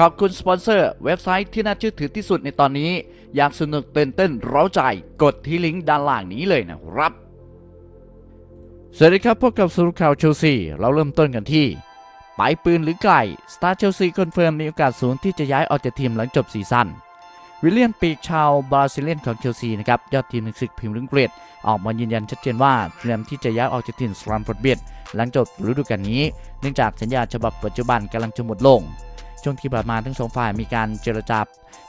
ขอบคุณสปอนเซอร์เว็บไซต์ที่น่าเชื่อถือที่สุดในตอนนี้ อยากสนุกเต้นเต้นเร้าใจ กดที่ลิงก์ด้านล่างนี้เลยนะครับ สวัสดีครับพบกับสรุปข่าวเชลซี เราเริ่มต้นกันที่ไปปืนหรือไก่สตาร์เชลซีคอนเฟิร์มมีโอกาสสูงที่จะย้ายออกจากทีมหลังจบซีซั่นวิลเลียนปีกชาวบราซิเลียนของเชลซีนะครับยอดทีมในศึกพรีเมียร์ลีกอังกฤษออกมายืนยันชัดเจนว่าเตรียมที่จะย้ายออกจากทีมสแลมฟอร์ดเบียดหลังจบฤดูกาลนี้ เนื่องจากสัญญาฉบับปัจจุบันกำลังจะหมดลง ช่วงที่ผ่านมาทั้งสองฝ่ายมีการเจรจา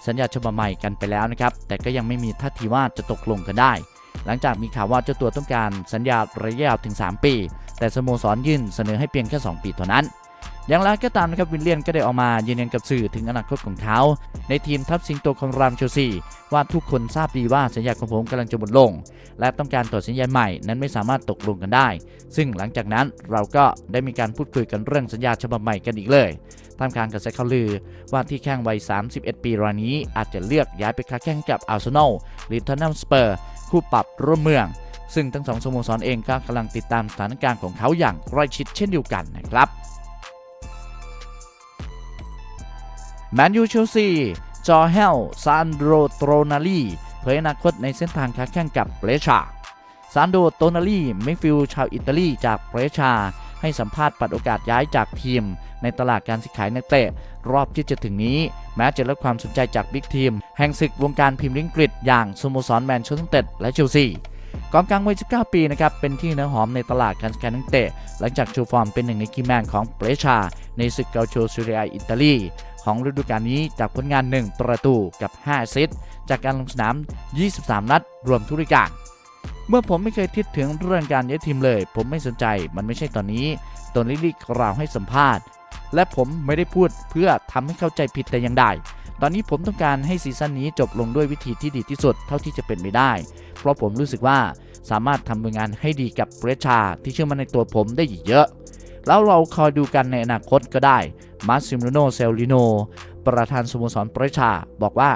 สัญญาฉบับใหม่กันไปแล้วนะครับ แต่ก็ยังไม่มีท่าทีว่าจะตกลงกันได้ หลังจากมีข่าวว่าเจ้าตัวต้องการสัญญาระยะยาวถึง 3 ปี แต่สโมสรยื่นเสนอให้เพียงแค่ 2 ปีเท่านั้น อย่างไรก็ตามนะครับวิลเลียนก็ได้ออกมายืนยันกับสื่อถึงอนาคตของเขา ในทีมทัพสิงโตของรามเชลซีว่าทุกคนทราบดีว่าสัญญาของผมกำลังจะหมดลง และต้องการต่อสัญญาใหม่นั้นไม่สามารถตกลงกันได้ ซึ่งหลังจากนั้นเราก็ได้มีการพูดคุยกันเรื่องสัญญาฉบับใหม่กันอีกเลยท่ามกลางกระแสข่าวลือว่าที่แข้งวัย 31 ปีรายนี้อาจจะเลือกย้ายไปค้าแข่งกับอาร์เซนอลหรือทอนนัมสเปอร์คู่ปรับร่วมเมือง ซึ่งทั้งสองสโมสรเองก็กำลังติดตามสถานการณ์ของเขาอย่างใกล้ชิดเช่นเดียวกันนะครับ แมนยูเชลซีจอเฮลซานโดโตรนาลีเผยอนาคตในเส้นทางค้าแข่งกับเบรชาซานโดโตนาลีมิฟิลชาวอิตาลีจากเบรชา ให้สัมภาษณ์ปัดโอกาสย้ายจากทีม ในตลาดการซื้อขายนักเตะ รอบที่จะถึงนี้ แม้จะลดความสนใจจากบิ๊กทีม แห่งศึกวงการพรีเมียร์ลีกอังกฤษอย่างสโมสรแมนเชสเตอร์ต็ดและเชลซีกองกลางวัย 19 ปีนะครับ เป็นที่เนื้อหอมในตลาดการซื้อขายนักเตะ หลังจากโชว์ฟอร์มเป็นหนึ่งในคีแมนของเบรชา ในศึกเกาโชซูเรียอิตาลี ของฤดูกาลนี้จากผลงาน 1 ประตูกับ 5 ซิสต์จากการลงสนาม 23 นัด รวมทุกรายการเมื่อผมไม่เคยคิดถึงเรื่องการย้ายทีมเลย ผมไม่สนใจมันไม่ใช่ตอนนี้ตนลิลี่กล่าวให้สัมภาษณ์ และผมไม่ได้พูดเพื่อทำให้เข้าใจผิดแต่อย่างใดตอนนี้ผมต้องการให้ซีซั่นนี้จบลงด้วยวิธีที่ดีที่สุดเท่าที่จะเป็นไปได้ เพราะผมรู้สึกว่าสามารถทำผลงานให้ดีกับเบรชาที่เชื่อมั่นในตัวผมได้อีกเยอะ แล้วเราคอยดูกันในอนาคตก็ได้มาซิมโนเซลลิโนประธานสโมสรเบรชา บอกว่า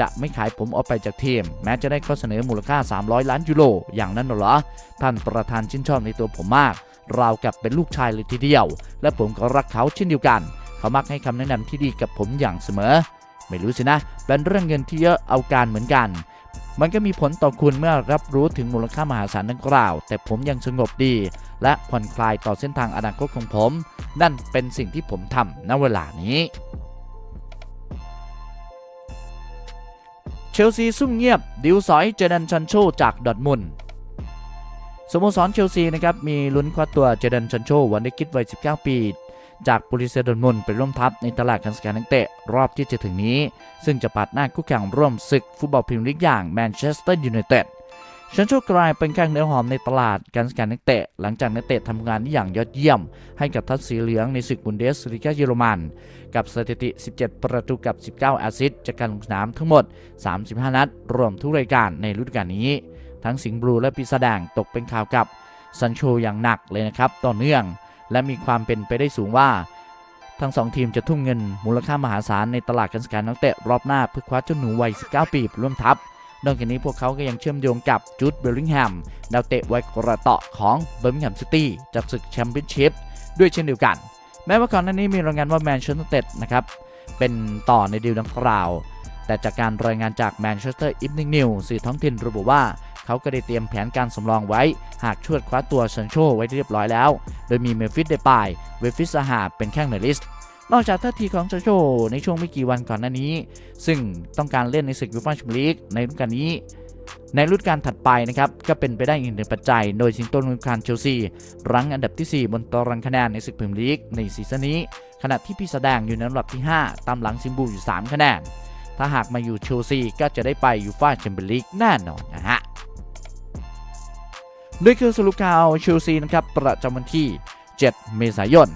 จะไม่ขายผมออกไปจากทีม แม้จะได้ข้อเสนอมูลค่า 300 ล้านยูโรอย่างนั้นเหรอ ท่านประธานชื่นชอบในตัวผมมาก ราวกับเป็นลูกชายเลยทีเดียว และผมก็รักเขาเช่นเดียวกัน เขามักให้คำแนะนำที่ดีกับผมอย่างเสมอ ไม่รู้สินะ เป็นเรื่องเงินที่เยอะเอาการเหมือนกัน มันก็มีผลต่อคุณเมื่อรับรู้ถึงมูลค่ามหาศาลดังกล่าว แต่ผมยังสงบดี และผ่อนคลายต่อเส้นทางอนาคตของผม นั่นเป็นสิ่งที่ผมทำณเวลานี้เชลซีซุ่มเงียบ ดิวสอยเจดันชันโชจากดอทมุนสโมสรเชลซีนะครับมีลุ้นคว้าตัวเจดันชันโชวันได้คิดวัย 19 ปี จากบริเซดอร์ทมุนไปร่วมทัพในตลาดการซื้อขายนักเตะรอบที่จะถึงนี้ ซึ่งจะปัดหน้าคู่แข่งร่วมศึกฟุตบอลพรีเมียร์ลีกอย่างแมนเชสเตอร์ยูไนเต็ด ชันโชกลายเป็นแข้งเนื้อหอมในตลาดการซื้อขายนักเตะ หลังจากนักเตะทำงานได้อย่างยอดเยี่ยม ให้กับทัพสีเหลืองในศึกบุนเดสลีกาเยอรมัน กับสถิติ 17 ประตูกับ 19 แอสซิสต์จากการลงสนามทั้งหมด 35 นัด รวมทุกรายการในฤดูกาลนี้ ทั้งสิงห์บลูและปีศาจแดงตกเป็นข่าวกับซันโชอย่างหนักเลยนะครับต่อเนื่อง และมีความเป็นไปได้สูงว่า ทั้งสองทีมจะทุ่มเงินมูลค่ามหาศาลในตลาดการซื้อขายนักเตะรอบหน้าเพื่อคว้าเจ้าหนูวัย 19 ปีร่วมทัพ นอกจากนี้พวกเขาก็ยังเชื่อมโยงกับจูดเบลลิงแฮมดาวเตะวัยกระเตาะของเบอร์มิงแฮมซิตี้จากศึกแชมเปี้ยนชิพด้วยเช่นเดียวกัน แม้ว่าก่อนหน้านี้มีรายงานว่าแมนเชสเตอร์นเต็ดนะครับเป็นต่อในดีลดังกล่าว แต่จากการรายงานจากแมนเชสเตอร์อีฟนิงนิวสื่อท้องถิ่นระบุว่าเขาก็ได้เตรียมแผนการสำรองไว้ หากชวดคว้าตัวซันโชไว้เรียบร้อยแล้ว โดยมีเมฟิสเดปาย เวฟิสซาฮาเป็นแข้งในลิสต์ นอกจากท่าทีของซันโชในช่วงไม่กี่วันก่อนหน้านี้ ซึ่งต้องการเล่นในศึกยูฟ่าแชมเปี้ยนลีกในฤดูกาลนี้ ในฤดูกาลถัดไปนะครับ ก็เป็นไปได้อีกหนึ่งปัจจัย โดยสิงโตนุคานเชลซีรั้งอันดับที่ 4 บนตารางคะแนนในศึกพรีเมียร์ลีกในซีซั่นนี้ ขณะที่พี่แสดงอยู่ในลำดับที่ 5 ตามหลังซิมบูอยู่ 3 คะแนน ถ้าหากมาอยู่เชลซีก็จะได้ไปยูฟ่าแชมเปี้ยนลีกแน่นอนนะฮะด้วยคือสรุปข่าวเชลซีนะครับประจำวันที่ 7 เมษายน